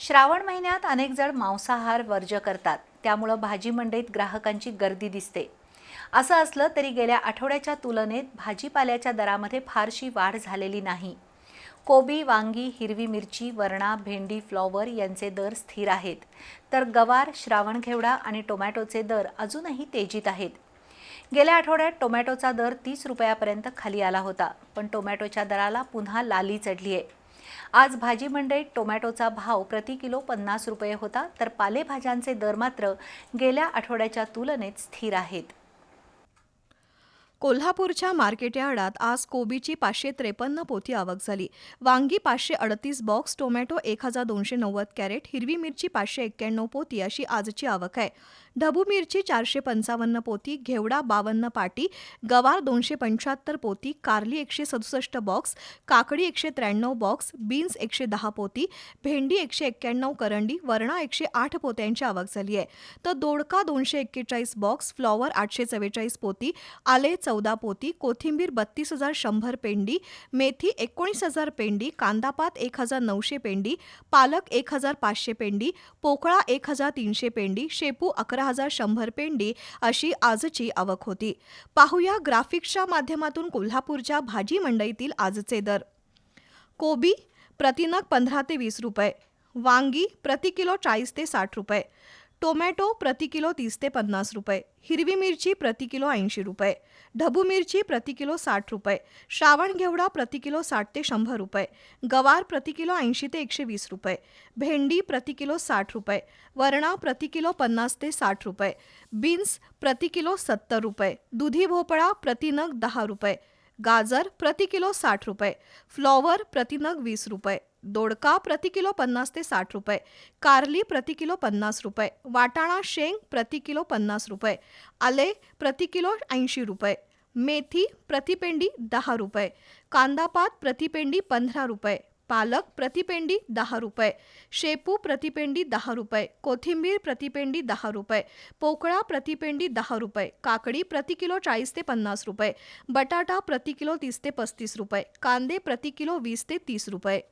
श्रावण महिन्यात अनेक जण मांसाहार वर्ज करतात. त्यामुळं भाजी मंडईत ग्राहकांची गर्दी दिसते. असं असलं तरी गेल्या आठवड्याच्या तुलनेत भाजीपाल्याच्या दरामध्ये फारशी वाढ झालेली नाही. कोबी वांगी हिरवी मिरची वरणा भेंडी फ्लॉवर यांचे दर स्थिर आहेत. तर गवार श्रावणघेवडा आणि टोमॅटोचे दर अजूनही तेजीत आहेत. गेल्या आठवड्यात टोमॅटोचा दर तीस रुपयापर्यंत खाली आला होता पण टोमॅटोच्या दराला पुन्हा लाली चढली आहे आज भाजी मंडईत टोमॅटोचा भाव प्रति किलो पन्नास रुपये होता तर पालेभाज्यांचे दर मात्र गेल्या आठवड्याच्या तुलनेत स्थिर आहेत. कोल्हापूरच्या मार्केट यार्डात आज कोबीची पाचशे त्रेपन्न पोती आवक झाली. वांगी पाचशे अडतीस बॉक्स टोमॅटो एक हजार दोनशे नव्वद कॅरेट हिरवी मिरची पाचशे एक्क्याण्णव पोती अशी आजची आवक आहे. ढबू मिरची चारशे पंचावन्न पोती घेवडा बावन्न पाटी गवार दोनशे पंच्याहत्तर पोती कारली एकशे सदुसष्ट बॉक्स काकडी एकशे त्र्याण्णव बॉक्स बीन्स एकशे दहा पोती भेंडी एकशे एक्क्याण्णव करंडी वरणा एकशे आठ पोत्यांची आवक झाली आहे. तर दोडका दोनशे एक्केचाळीस बॉक्स फ्लॉवर आठशे चव्वेचाळीस पोती आले चौदा पोती कोथिंबीर बत्तीस हजार शंभर पेंडी मेथी एकोणीस हजार पेंडी कांदापात एक हजार नऊशे पेंडी पालक एक हजार पाचशे पेंडी पोकळा एक हजार तीनशे पेंडी शेपू अकरा हजार शंभर पेंडी अशी आजची आवक होती. पाहूया ग्राफिक्सच्या माध्यमातून कोल्हापूरच्या भाजी मंडईतील आजचे दर. कोबी प्रतिनग पंधरा ते वीस रुपये. वांगी प्रति किलो चाळीस ते साठ रुपये. टोमॅटो प्रति किलो तीस ते पन्नास रुपये हिरवी मिरची प्रति किलो ऐंशी रुपये ढबू मिरची प्रति किलो साठ रुपये श्रावण घेवडा प्रति किलो साठ ते शंभर रुपये गवार प्रति किलो ऐंशी ते एकशे वीस रुपये भेंडी प्रति किलो साठ रुपये वरणा प्रति किलो पन्नास ते साठ रुपये बीन्स प्रति किलो सत्तर रुपये दुधी भोपळा प्रतिनग दहा रुपये गाजर प्रति किलो साठ रुपये फ्लॉवर प्रतिनग वीस रुपये. दोडका प्रति किलो पन्नास ते साठ रुपये, कारली प्रति किलो पन्नास रुपये, वाटाणा शेंग प्रति किलो पन्नास रुपये, आले प्रति किलो ऐंशी रुपये, मेथी प्रतिपेंडी दहा रुपये, कांदापात प्रतिपेंडी पंधरा रुपये, पालक प्रतिपेंडी दहा रुपये, शेपू प्रतिपेंडी दहा रुपये, कोथिंबीर प्रतिपेंडी दहा रुपये, पोकळा प्रतिपेंडी दहा रुपये, काकडी प्रति किलो चाळीस ते पन्नास रुपये, बटाटा प्रति किलो तीस ते पस्तीस रुपये, कांदे प्रति किलो वीस ते तीस रुपये.